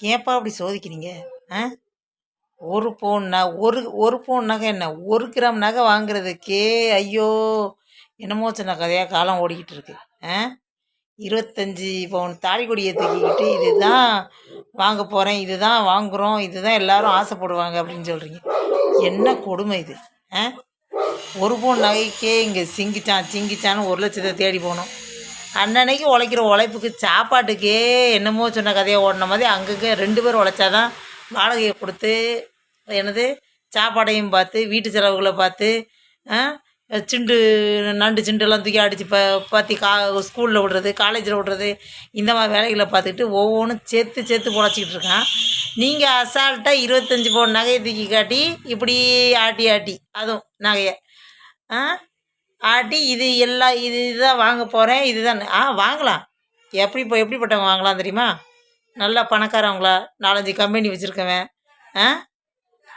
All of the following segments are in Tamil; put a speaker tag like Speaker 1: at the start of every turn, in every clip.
Speaker 1: ஏன்ப்பா அப்படி சோதிக்கிறீங்க? ஆ? ஒரு பவுன் ந ஒரு ஒரு பவுன் நகை என்ன? ஒரு கிராம் நகை வாங்குறதுக்கே ஐயோ! என்னமோ சின்ன கதையாக காலம் ஓடிக்கிட்டு இருக்கு. ஆ? இருபத்தஞ்சி பவுன் தாலி தூக்கிக்கிட்டு இதுதான் வாங்க போகிறேன் இதுதான் வாங்குகிறோம் இதுதான் எல்லாரும் ஆசைப்படுவாங்க அப்படின்னு சொல்கிறீங்க என்ன கொடுமை இது? ஆ? ஒரு பவுன் நகைக்கே இங்கே சிங்கிச்சான் சிங்கிச்சான்னு ஒரு லட்சத்தை தேடி போகணும் அன்னன்னைக்கு உழைக்கிற உழைப்புக்கு சாப்பாட்டுக்கே என்னமோ சொன்ன கதையை ஓடின மாதிரி அங்கங்கே ரெண்டு பேர் உழைச்சாதான் வாடகையை கொடுத்து என்னது சாப்பாடையும் பார்த்து வீட்டு செலவுகளை பார்த்து சிண்டு நண்டு சிண்டுலாம் தூக்கி அடித்து ப பாத்தி கா ஸ்கூலில் விடுறது காலேஜில் விடுறது இந்த மாதிரி வேலைகளை பார்த்துக்கிட்டு ஒவ்வொன்றும் சேர்த்து சேர்த்து பொழைச்சிக்கிட்டு இருக்கான். நீங்கள் அசால்ட்டாக இருபத்தஞ்சி பவுன் நகையை தூக்கி காட்டி இப்படி ஆட்டி ஆட்டி அதுவும் நகையை. ஆ ஆட்டி இது எல்லாம் இது இதுதான் வாங்க போகிறேன் இதுதான். ஆ வாங்கலாம். எப்படி இப்போ எப்படிப்பட்டவங்க வாங்கலாம் தெரியுமா? நல்லா பணக்காரவங்களா? நாலஞ்சு கம்பெனி வச்சுருக்கவன். ஆ?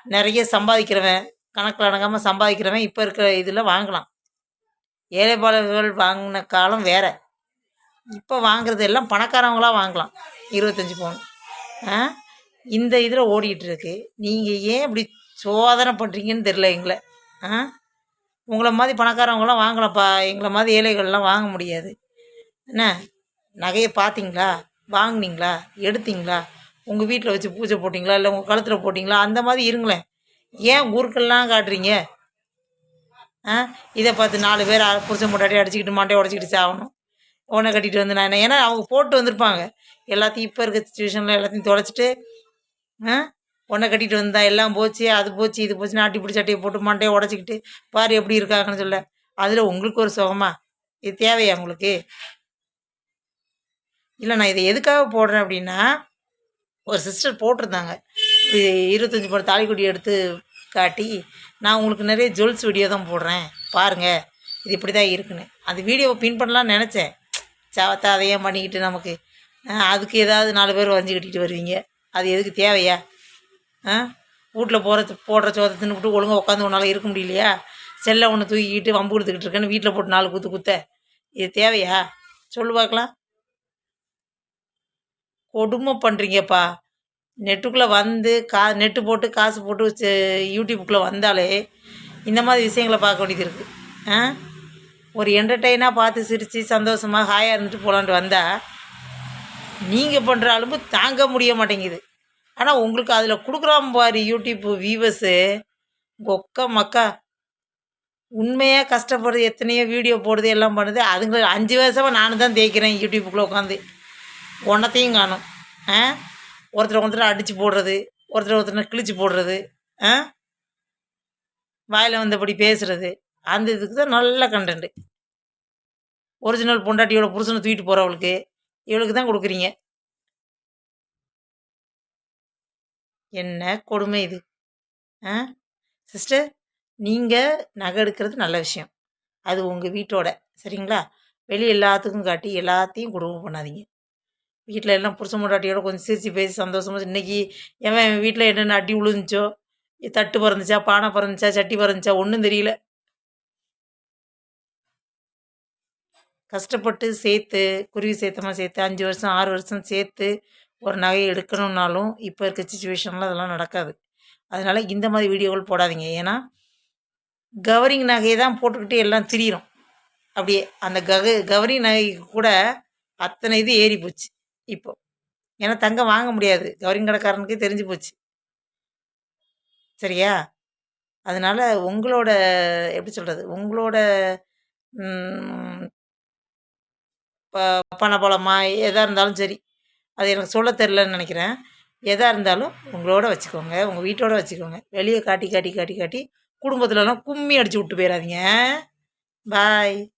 Speaker 1: நிறைய சம்பாதிக்கிறவன். கணக்கில் அடங்காமல் சம்பாதிக்கிறவன் இப்போ இருக்கிற இதில் வாங்கலாம். ஏழைப்பாளர்கள் வாங்கின காலம் வேறு. இப்போ வாங்குறது எல்லாம் பணக்காரவங்களாக வாங்கலாம். இருபத்தஞ்சி பவுன். ஆ? இந்த இதில் ஓடிக்கிட்டு இருக்கு. நீங்கள் ஏன் இப்படி சோதனை பண்ணுறீங்கன்னு தெரில எங்களை. ஆ? உங்களை மாதிரி பணக்காரவங்களாம் வாங்கலாம்ப்பா எங்களை மாதிரி ஏழைகள்லாம் வாங்க முடியாது. என்ன? நகையை பார்த்தீங்களா? வாங்கினீங்களா? எடுத்தீங்களா? உங்கள் வீட்டில் வச்சு பூஜை போட்டிங்களா? இல்லை உங்கள் கழுத்தில் போட்டிங்களா? அந்த மாதிரி இருங்களேன். ஏன் ஊருக்கெல்லாம் காட்டுறீங்க? ஆ? இதை பார்த்து நாலு பேர் புருஷன் முட்டாட்டி அடிச்சுக்கிட்டு மாட்டே உடச்சிக்கிட்டு சாகணும் உன்னை கட்டிட்டு வந்து நான் என்ன ஏன்னா அவங்க போட்டு வந்திருப்பாங்க. எல்லாத்தையும் இப்போ இருக்க சுச்சுவேஷனில் எல்லாத்தையும் தொலைச்சிட்டு ஆ? உன்னை கட்டிட்டு வந்தா எல்லாம் போச்சு அது போச்சு இது போச்சு நாட்டி பிடிச்ச சட்டையை போட்டு மாட்டையை உடச்சிக்கிட்டு பாரு எப்படி இருக்காங்கன்னு சொல்ல. அதில் உங்களுக்கு ஒரு சுகமா? இது தேவையா உங்களுக்கு? இல்லை நான் இதை எதுக்காக போடுறேன் அப்படின்னா ஒரு சிஸ்டர் போட்டிருந்தாங்க. இது இருபத்தஞ்சி படம் தாலிக்குடி எடுத்து காட்டி நான் உங்களுக்கு நிறைய ஜுவல்ஸ் வீடியோ தான் போடுறேன். பாருங்கள் இது இப்படி தான் இருக்குன்னு. அந்த வீடியோவை பின் பண்ணலாம்னு நினச்சேன். சாவத்தா அதையே பண்ணிக்கிட்டு நமக்கு. அதுக்கு ஏதாவது நாலு பேர் வரைஞ்சி கட்டிட்டு வருவீங்க. அது எதுக்கு தேவையா? வீட்டில் போகிற போடுற சோத்தை தின்னுபிட்டு ஒழுங்காக உட்காந்து உன்னால் இருக்க முடியலையா? செல்லை ஒன்று தூக்கிக்கிட்டு வம்பு கொடுத்துக்கிட்டு இருக்கேன்னு வீட்டில் போட்டு நாலு குத்து குத்த. இது தேவையா? சொல்லு பார்க்கலாம் கொடுமை பண்ணுறீங்கப்பா நெட்டுக்குள்ளே வந்து கா நெட்டு போட்டு காசு போட்டு யூடியூப்புக்குள்ளே வந்தாலே இந்த மாதிரி விஷயங்களை பார்க்க வேண்டியது இருக்குது ஆ? ஒரு என்டர்டெயினாக பார்த்து சிரித்து சந்தோஷமாக ஹாயாக இருந்துட்டு போகலான்ட்டு வந்தால் நீங்கள் பண்ணுற அலும்பு தாங்க முடிய மாட்டேங்குது. ஆனால் உங்களுக்கு அதில் கொடுக்குறாம பாரு யூடியூப் வியூவர்ஸு கொக்க மக்கா. உண்மையாக கஷ்டப்படுறது எத்தனையோ வீடியோ போடுது எல்லாம் பண்ணுது. அதுங்களை அஞ்சு வருஷமாக நானும் தான் தேய்க்கிறேன் யூடியூப்புக்குள்ளே உட்காந்து ஒன்றத்தையும் காணும். ஆ? ஒருத்தர் ஒருத்தர் அடித்து போடுறது ஒருத்தர் ஒருத்தர் கிழிச்சு போடுறது ஆ? வாயில் வந்தபடி பேசுறது. அந்த இதுக்கு தான் நல்ல கண்டென்ட் ஒரிஜினல் பொண்டாட்டியோட புருஷனை தூக்கிட்டு போகிறவளுக்கு இவளுக்கு தான் கொடுக்குறீங்க. என்ன கொடுமை இது? ஆ? சிஸ்டர் நீங்கள் நகை எடுக்கிறது நல்ல விஷயம். அது உங்கள் வீட்டோட சரிங்களா? வெளியே எல்லாத்துக்கும் காட்டி எல்லாத்தையும் குடும்பம் பண்ணாதீங்க. வீட்டில் எல்லாம் புருஷன் முட்டாட்டியோட கொஞ்சம் சிரித்து பேசி சந்தோஷமா இன்னைக்கு எவன் வீட்டில் என்னென்ன அடி விழுந்துச்சோ தட்டு பறந்துச்சா பானை பறந்துச்சா சட்டி பறந்துச்சா ஒன்றும் தெரியல. கஷ்டப்பட்டு சேர்த்து குருவி சேர்த்தமாக சேர்த்து அஞ்சு வருஷம் ஆறு வருஷம் சேர்த்து ஒரு நகையை எடுக்கணும்னாலும் இப்போ இருக்க சுச்சுவேஷனில் அதெல்லாம் நடக்காது. அதனால் இந்த மாதிரி வீடியோக்கள் போடாதீங்க. ஏன்னா கவரிங் நகையை தான் போட்டுக்கிட்டு எல்லாம் திரியிறோம். அப்படியே அந்த கக கவரிங் நகைக்கு கூட அத்தனை இது ஏறி போச்சு இப்போ. ஏன்னா தங்கம் வாங்க முடியாது. கவரிங் கடைக்காரனுக்கே தெரிஞ்சு போச்சு. சரியா? அதனால உங்களோட எப்படி சொல்கிறது உங்களோட ப- பணபலமா எதாக இருந்தாலும் சரி. அது எனக்கு சொல்ல தெரிலன்னு நினைக்கிறேன். எதாக இருந்தாலும் உங்களோட வச்சுக்கோங்க. உங்கள் வீட்டோட வச்சுக்கோங்க. வெளியே காட்டி காட்டி காட்டி காட்டி குடும்பத்துலலாம் கும்மி அடித்து விட்டு போயிடாதீங்க பாய்